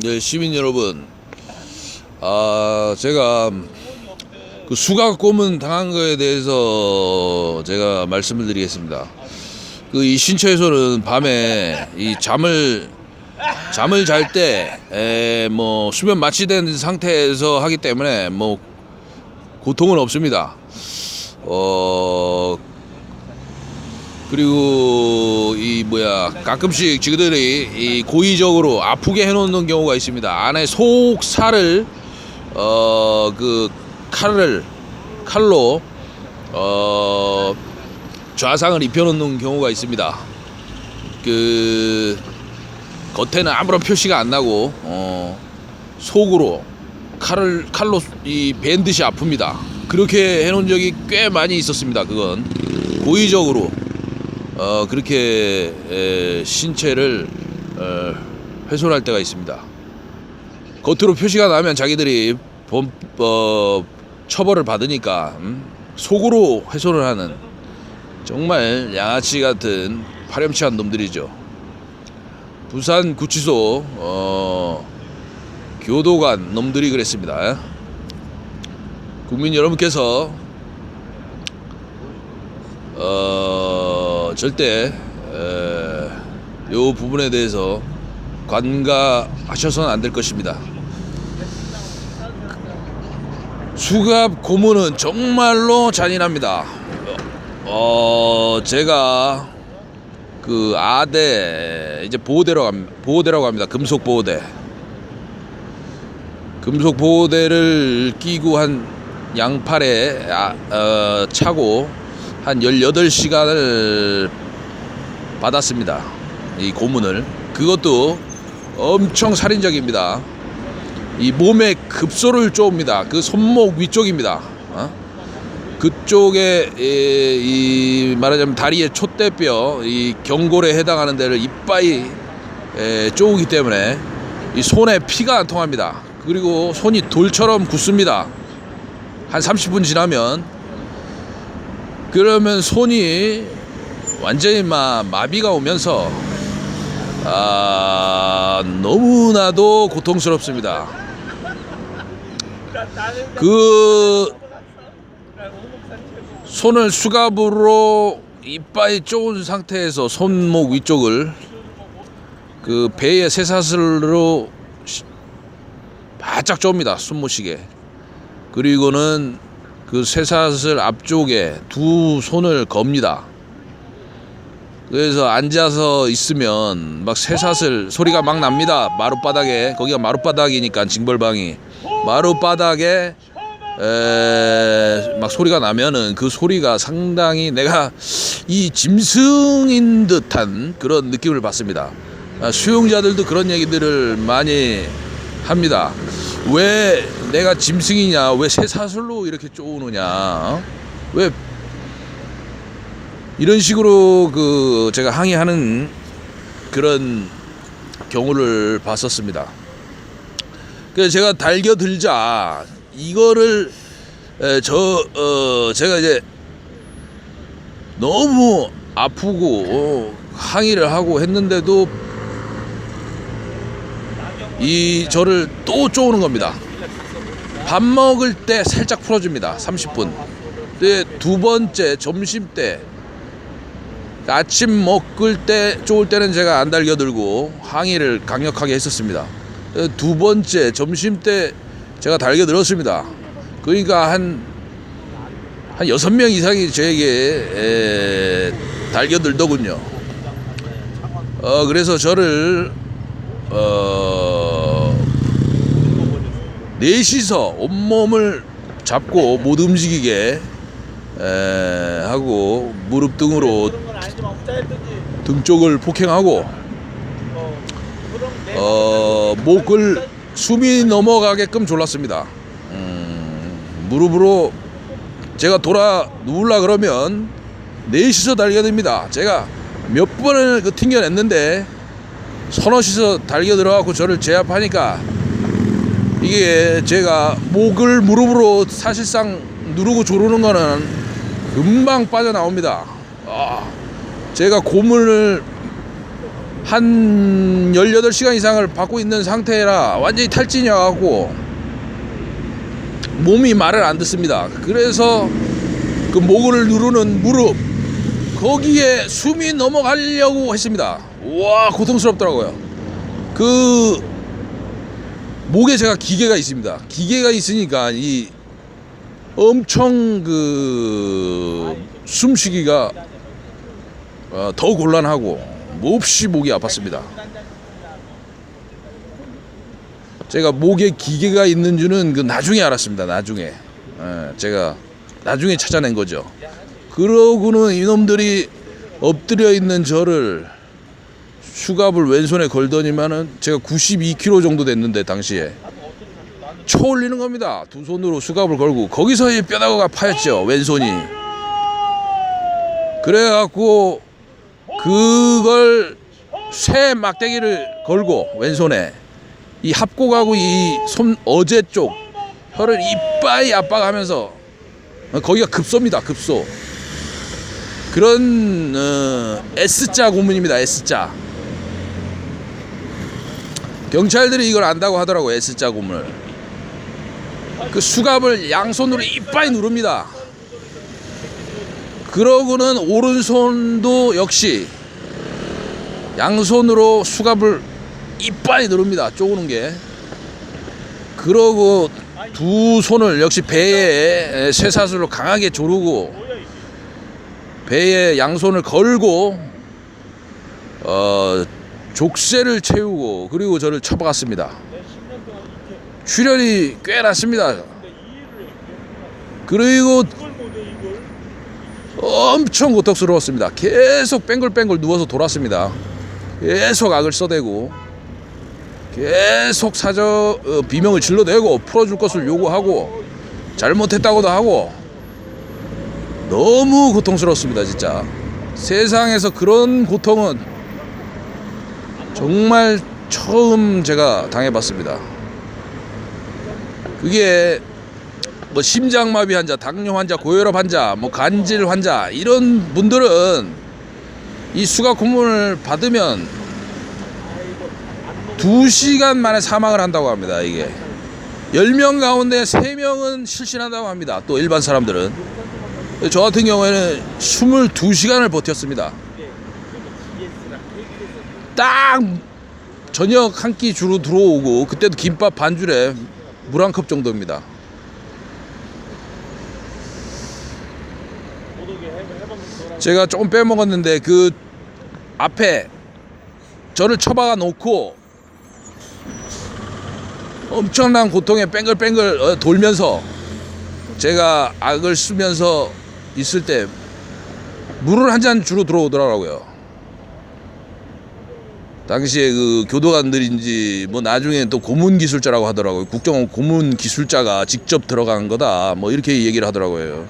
네, 시민 여러분, 아 제가 그 수각 고문 당한 거에 대해서 제가 말씀을 드리겠습니다. 그 이 신체에서는 밤에 이 잠을 잠을 잘 때 뭐 수면 마취된 상태에서 하기 때문에 뭐 고통은 없습니다. 어 그리고 이 뭐야 가끔씩 지그들이 이 고의적으로 아프게 해놓는 경우가 있습니다. 안에 속살을 어 그 칼을 칼로 어 좌상을 입혀놓는 경우가 있습니다. 그 겉에는 아무런 표시가 안 나고 어 속으로 칼을 칼로 이 밴듯이 아픕니다. 그렇게 해놓은 적이 꽤 많이 있었습니다. 그건 고의적으로 어 그렇게 에, 신체를 어, 훼손할 때가 있습니다. 겉으로 표시가 나면 자기들이 범, 어, 처벌을 받으니까 음? 속으로 훼손을 하는 정말 양아치 같은 파렴치한 놈들이죠. 부산 구치소 어, 교도관 놈들이 그랬습니다. 국민 여러분께서 어, 절대 에, 요 부분에 대해서 관가하셔서는 안 될 것입니다. 수갑 고문은 정말로 잔인합니다. 어, 제가 그 아대 이제 보호대로 갑 보호대라고 합니다. 금속 보호대. 금속 보호대를 끼고 한 양팔에 아, 어, 차고 한 18시간을 받았습니다. 이 고문을. 그것도 엄청 살인적입니다. 이 몸에 급소를 쪼옵니다. 그 손목 위쪽입니다. 어? 그쪽에 이, 이 말하자면 다리의 촛대뼈, 이 경골에 해당하는 데를 이빠이 에, 쪼우기 때문에 이 손에 피가 안 통합니다. 그리고 손이 돌처럼 굳습니다. 한 30분 지나면 그러면 손이 완전히 마, 마비가 오면서 아, 너무나도 고통스럽습니다. 그 손을 수갑으로 이빨이 쪼은 상태에서 손목 위쪽을 그 배의 쇠사슬로 시- 바짝 쪼입니다. 숨모시게. 그리고는 그 쇠사슬 앞쪽에 두 손을 겁니다. 그래서 앉아서 있으면 막 쇠사슬 소리가 막 납니다. 마룻바닥에 거기가 마룻바닥이니까 징벌방이 마룻바닥에 에, 막 소리가 나면은 그 소리가 상당히 내가 이 짐승인 듯한 그런 느낌을 받습니다. 아, 수용자들도 그런 얘기들을 많이 합니다. 왜 내가 짐승이냐? 왜 쇠사슬로 이렇게 쪼우느냐? 어? 왜 이런 식으로 그 제가 항의하는 그런 경우를 봤었습니다. 그래서 제가 달겨 들자 이거를 에, 저 어, 제가 이제 너무 아프고 어, 항의를 하고 했는데도 이 저를 또 쪼우는 겁니다. 밥 먹을 때 살짝 풀어줍니다. 30분. 근데 두 번째 점심 때 아침 먹을 때 쪼을 때는 제가 안 달겨들고 항의를 강력하게 했었습니다. 에, 두 번째 점심 때 제가 달겨들었습니다. 그러니까 한, 한 여섯 명 이상이 저에게 에, 달겨들더군요. 어, 그래서 저를, 어, 넷이서 온몸을 잡고 못 움직이게 에, 하고 무릎 등으로 등 쪽을 폭행하고 어, 목을 숨이 넘어가게끔 졸랐습니다. 음, 무릎으로 제가 돌아 누울라 그러면 넷이서 달겨듭니다. 제가 몇 번을 그 튕겨냈는데 서너시서 달겨 들어가고 저를 제압하니까 이게 제가 목을 무릎으로 사실상 누르고 조르는 거는 금방 빠져나옵니다. 아, 제가 고문을 한 18시간 이상을 받고 있는 상태라 완전히 탈진이어 갖고 몸이 말을 안 듣습니다. 그래서 그 목을 누르는 무릎 거기에 숨이 넘어가려고 했습니다. 와 고통스럽더라고요. 그 목에 제가 기계가 있습니다. 기계가 있으니까 이 엄청 그 숨쉬기가 어, 더 곤란하고 몹시 목이 아팠습니다. 제가 목에 기계가 있는 줄은 그 나중에 알았습니다. 나중에 예, 제가 나중에 찾아낸 거죠. 그러고는 이놈들이 엎드려 있는 저를 수갑을 왼손에 걸더니만은 제가 92kg 정도 됐는데 당시에 쳐 올리는 겁니다. 두 손으로 수갑을 걸고 거기서 이 뼈다구가 파였죠. 왼손이. 그래갖고 그걸 쇠 막대기를 걸고 왼손에 이 합곡하고 이 손 어제 쪽 혀를 이빠이 압박하면서 어, 거기가 급소입니다. 급소. 그런 어, S자 고문입니다. S자. 경찰들이 이걸 안다고 하더라고 S자 고문을. 그 수갑을 양손으로 이빠이 누릅니다. 그러고는 오른손도 역시 양손으로 수갑을 이빠이 누릅니다. 쪼그는 게. 그러고 두 손을 역시 배에 쇠사슬로 강하게 조르고 배에 양손을 걸고 어 족쇄를 채우고 그리고 저를 쳐박았습니다. 출혈이 꽤 났습니다. 그리고 엄청 고통스러웠습니다. 계속 뺑글뺑글 누워서 돌았습니다. 계속 악을 써대고 계속 사저 어, 비명을 질러대고 풀어줄 것을 요구하고 잘못했다고도 하고 너무 고통스럽습니다 진짜 세상에서 그런 고통은 정말 처음 제가 당해봤습니다 그게 뭐 심장마비 환자, 당뇨 환자, 고혈압 환자, 뭐 간질 환자 이런 분들은 이 수갑 고문을 받으면 두 시간 만에 사망을 한다고 합니다. 이게 10명 가운데 3명은 실신한다고 합니다. 또 일반 사람들은 저 같은 경우에는 22시간을 버텼습니다. 딱 저녁 한 끼 주로 들어오고 그때도 김밥 반 줄에 물 한 컵 정도입니다. 제가 조금 빼먹었는데 그 앞에 저를 처박아 놓고 엄청난 고통에 뺑글뺑글 어, 돌면서 제가 악을 쓰면서 있을 때 물을 한 잔 주로 들어오더라고요. 당시에 그 교도관들인지 뭐 나중에 또 고문 기술자라고 하더라고요. 국정원 고문 기술자가 직접 들어간 거다. 뭐 이렇게 얘기를 하더라고요.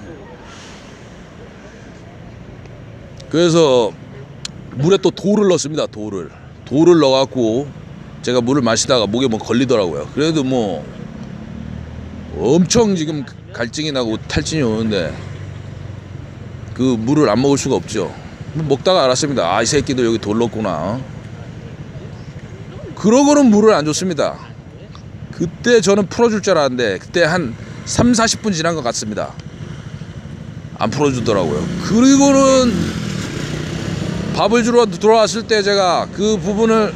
그래서 물에 또 돌을 넣습니다. 돌을 돌을 넣어갖고 제가 물을 마시다가 목에 뭐 걸리더라고요. 그래도 뭐 엄청 지금 갈증이 나고 탈진이 오는데 그 물을 안 먹을 수가 없죠. 뭐 먹다가 알았습니다. 아 이 새끼들 여기 돌 넣구나. 그러고는 물을 안 줬습니다. 그때 저는 풀어줄 줄 알았는데 그때 한 3, 40분 지난 것 같습니다. 안 풀어주더라고요. 그리고는 밥을 주러 들어왔을 때 제가 그 부분을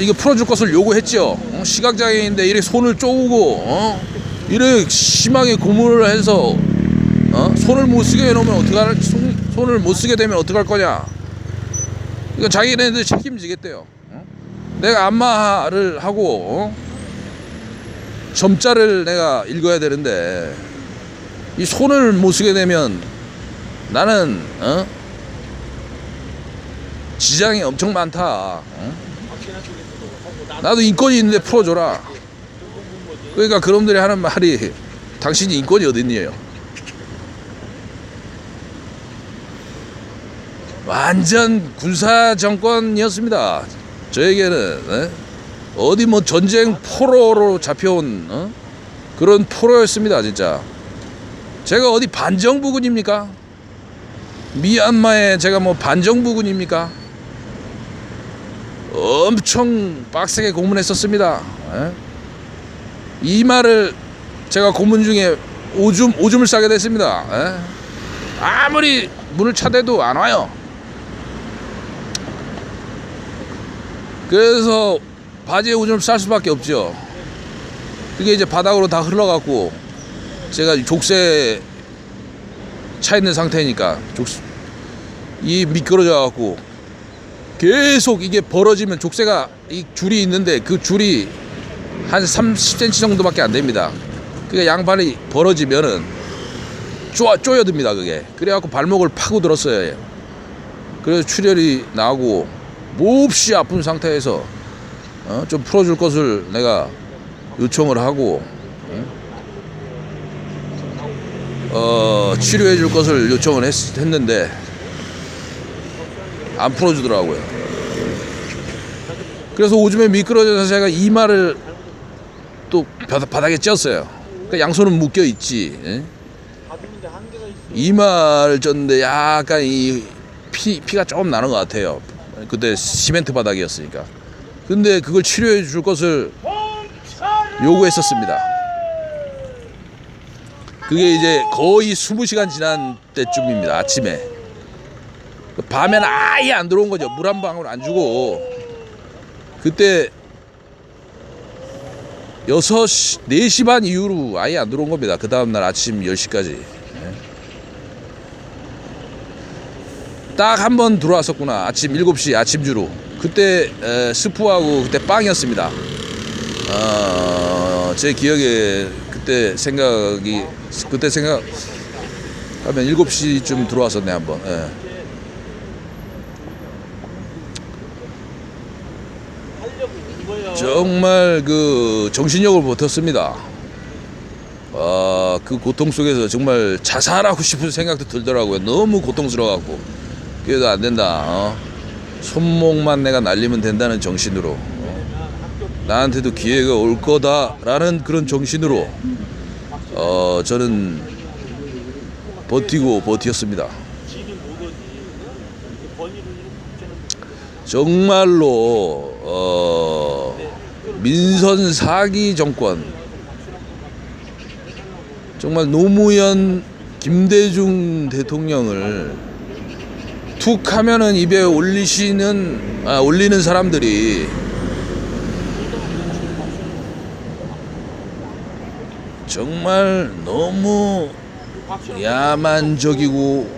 이게 풀어줄 것을 요구했죠. 어? 시각장애인데 이렇게 손을 쪼고 어? 이렇게 심하게 고문을 해서 어? 손을 못 쓰게 해놓으면 어떡할 손, 손을 못 쓰게 되면 어떡할 거냐. 이거 자기네들 책임지겠대요. 어? 내가 안마를 하고 어? 점자를 내가 읽어야 되는데 이 손을 못 쓰게 되면 나는 어? 지장이 엄청 많다. 어? 나도 인권이 있는데 풀어줘라. 그러니까 그놈들이 하는 말이 당신이 인권이 어딨니요? 완전 군사 정권이었습니다. 저에게는 에? 어디 뭐 전쟁 포로로 잡혀온 어? 그런 포로였습니다, 진짜. 제가 어디 반정부군입니까? 미얀마에 제가 뭐 반정부군입니까? 엄청 빡세게 고문했었습니다. 예? 이 말을 제가 고문 중에 오줌 오줌을 싸게 됐습니다. 예? 아무리 문을 차대도 안 와요. 그래서 바지에 오줌을 쌀 수밖에 없죠. 그게 이제 바닥으로 다 흘러갔고 제가 족쇄 차 있는 상태니까 족쇄 이 미끄러져 갖고 계속 이게 벌어지면 족쇄가 이 줄이 있는데 그 줄이 한 30cm 정도밖에 안 됩니다. 그게 양발이 벌어지면은 쪼, 쪼여듭니다 그게. 그래갖고 발목을 파고 들었어요. 그래서 출혈이 나고 몹시 아픈 상태에서 어? 좀 풀어줄 것을 내가 요청을 하고 어, 치료해 줄 것을 요청을 했, 했는데 안 풀어주더라고요. 그래서 오줌에 미끄러져서 제가 이마를 또 바닥- 바닥에 찧었어요. 그러니까 양손은 묶여 있지. 예? 이마를 쪘는데 약간 이 피, 피가 조금 나는 것 같아요. 그때 시멘트 바닥이었으니까. 근데 그걸 치료해 줄 것을 요구했었습니다. 그게 이제 거의 20시간 지난 때쯤입니다. 아침에. 밤에는 아예 안 들어온 거죠. 물 한 방울 안 주고. 그때 6시, 4시 반 이후로 아예 안 들어온 겁니다. 그 다음날 아침 10시까지. 딱 한 번 들어왔었구나. 아침 7시 아침주로. 그때 에, 스프하고 그때 빵이었습니다. 어, 제 기억에 그때 생각이 그때 생각 하면 7시쯤 들어왔었네 한번. 예. 정말 그 정신력을 버텼습니다. 아, 그 고통 속에서 정말 자살하고 싶은 생각도 들더라고요. 너무 고통스러워갖고. 그래도 안 된다. 어? 손목만 내가 날리면 된다는 정신으로. 어? 나한테도 기회가 올 거다라는 그런 정신으로 어, 저는 버티고 버티었습니다. 정말로 어, 민선 사기 정권 정말 노무현 김대중 대통령을 툭 하면은 입에 올리시는 아, 올리는 사람들이 정말 너무 야만적이고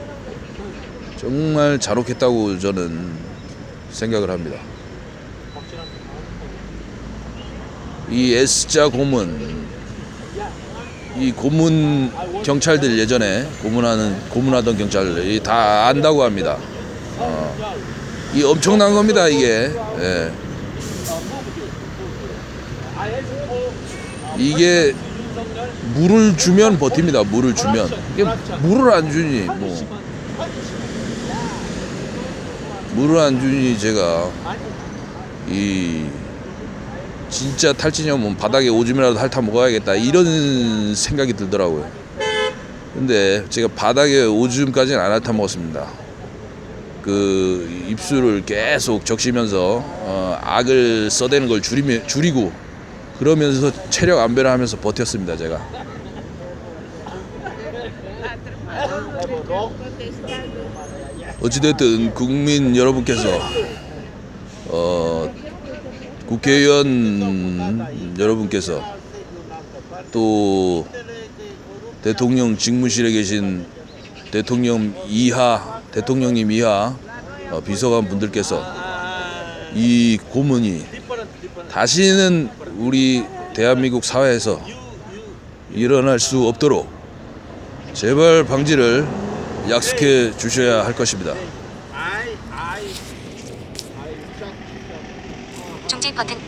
정말 잔혹했다고 저는 생각을 합니다. 이 S자 고문 이 고문 경찰들 예전에 고문하는 고문하던 경찰들이 다 안다고 합니다. 어, 이 엄청난 겁니다 이게. 예. 이게 물을 주면 버팁니다. 물을 주면 이게 물을 안 주니 뭐 물을 안 주니 제가 이 진짜 탈진이 오면 바닥에 오줌이라도 핥아 먹어야겠다 이런 생각이 들더라고요. 근데 제가 바닥에 오줌까지는 안 핥아 먹었습니다. 그 입술을 계속 적시면서 어, 악을 써대는 걸 줄이며, 줄이고 그러면서 체력 안배를 하면서 버텼습니다 제가. 어찌됐든 국민 여러분께서 어, 국회의원 여러분께서 또 대통령 직무실에 계신 대통령 이하 대통령님 이하 어, 비서관 분들께서 이 고문이 다시는 우리 대한민국 사회에서 일어날 수 없도록 제발 방지를 약속해 주셔야 할 것입니다. 중지 버튼